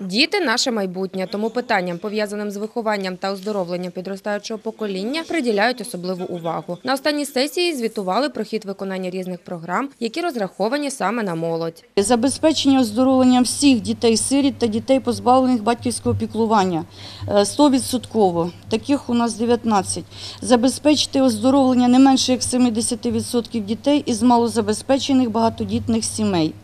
Діти наше майбутнє, тому питанням, пов'язаним з вихованням та оздоровленням підростаючого покоління, приділяють особливу увагу. На останній сесії звітували про хід виконання різних програм, які розраховані саме на молодь. Забезпечення оздоровленням всіх дітей-сиріт та дітей, позбавлених батьківського піклування е, 100%. Таких у нас 19. Забезпечити оздоровлення не менше як 70% дітей із малозабезпечених багатодітних сімей.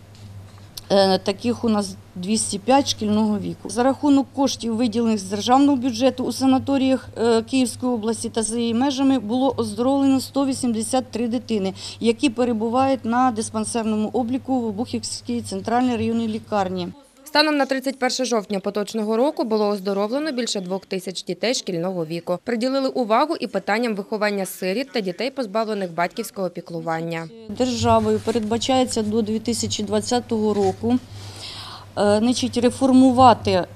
Е, Таких у нас 205 шкільного віку. За рахунок коштів, виділених з державного бюджету у санаторіях е, Київської області та за її межами, було оздоровлено 183 дитини, які перебувають на диспансерному обліку в Обухівській центральній районній лікарні. Станом на 31 жовтня поточного року було оздоровлено більше двох тисяч дітей шкільного віку. Приділили увагу і питанням виховання сиріт та дітей, позбавлених батьківського піклування. Державою передбачається до 2020 року е, значить, реформувати е,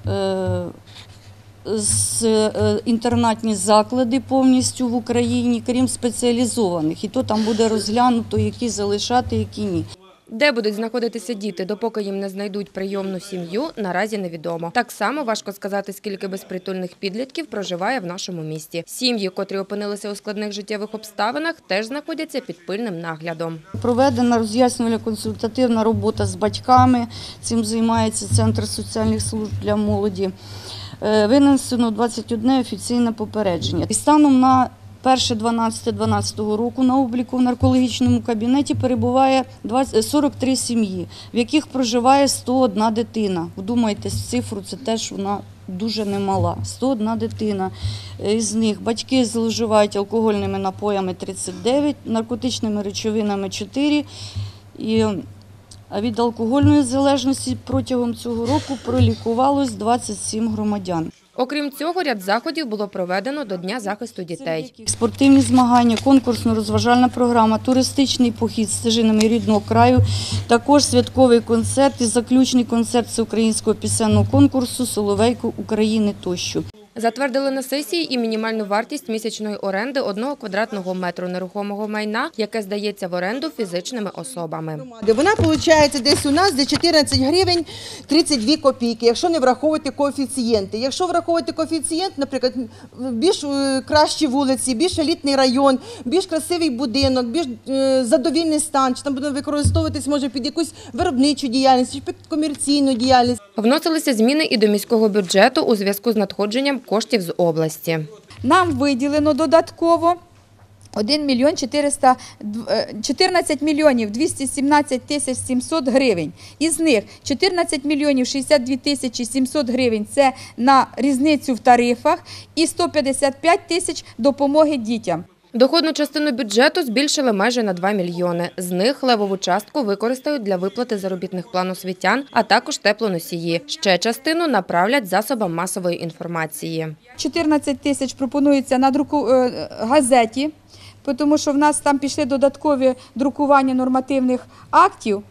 е, інтернатні заклади повністю в Україні, крім спеціалізованих. І то там буде розглянуто, які залишати, які ні. Де будуть знаходитися діти, допоки їм не знайдуть прийомну сім'ю, наразі невідомо. Так само важко сказати, скільки безпритульних підлітків проживає в нашому місті. Сім'ї, котрі опинилися у складних життєвих обставинах, теж знаходяться під пильним наглядом. Проведена роз'яснювальна консультативна робота з батьками. Цим займається Центр соціальних служб для молоді. Е, Винесено 21 офіційне попередження. І станом на 1.12.12 року на обліку в наркологічному кабінеті перебуває 20 43 сім'ї, в яких проживає 101 дитина. Вдумайтесь, цифру це теж вона дуже немала. 101 дитина. Е, Із них батьки зловживають алкогольними напоями 39, наркотичними речовинами 4. І від алкогольної залежності протягом цього року пролікувалось 27 громадян. Окрім цього, ряд заходів було проведено до Дня захисту дітей. Спортивні змагання, конкурсно-розважальна програма, туристичний похід стежинами рідного краю, також святковий концерт і заключний концерт всеукраїнського пісенного конкурсу Соловейко України тощо. Затвердили на сесії і мінімальну вартість місячної оренди одного квадратного метру нерухомого майна, яке здається в оренду фізичними особами. Вона виходить десь у нас де 14 гривень 32 копійки, якщо не враховувати коефіцієнти. Якщо враховувати коефіцієнт, наприклад, більш е, кращі вулиці, більш елітний район, більш красивий будинок, більш е, задовільний стан, чи там буде використовуватись може під якусь виробничу діяльність, чи під комерційну діяльність. Вносилися зміни і до міського бюджету у зв'язку з надходженням коштів з області. Нам виділено додатково 1 мільйон 400, е, 14 мільйонів 217 тисяч 700 гривень. Із них 14 мільйонів 62 тисячі 700 гривень – це на різницю в тарифах і 155 тисяч допомоги дітям. Доходну частину бюджету збільшили майже на 2 мільйони. З них левову частку використають для виплати заробітних план освітян, а також теплоносії. Ще частину направлять засобам масової інформації. 14 тисяч пропонується на друку е, газеті, тому що в нас там пішли додаткові друкування нормативних актів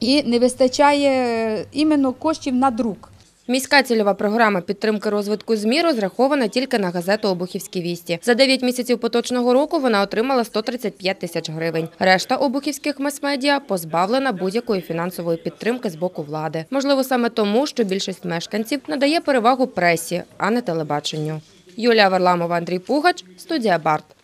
і не вистачає е, іменно коштів на друк. Міська цільова програма підтримки розвитку ЗМІ розрахована тільки на газету «Обухівські вісті». За 9 місяців поточного року вона отримала 135 тисяч гривень. Решта обухівських мас-медіа позбавлена будь-якої фінансової підтримки з боку влади. Можливо, саме тому, що більшість мешканців надає перевагу пресі, а не телебаченню. Юлія Варламова, Андрій Пугач, студія Барт.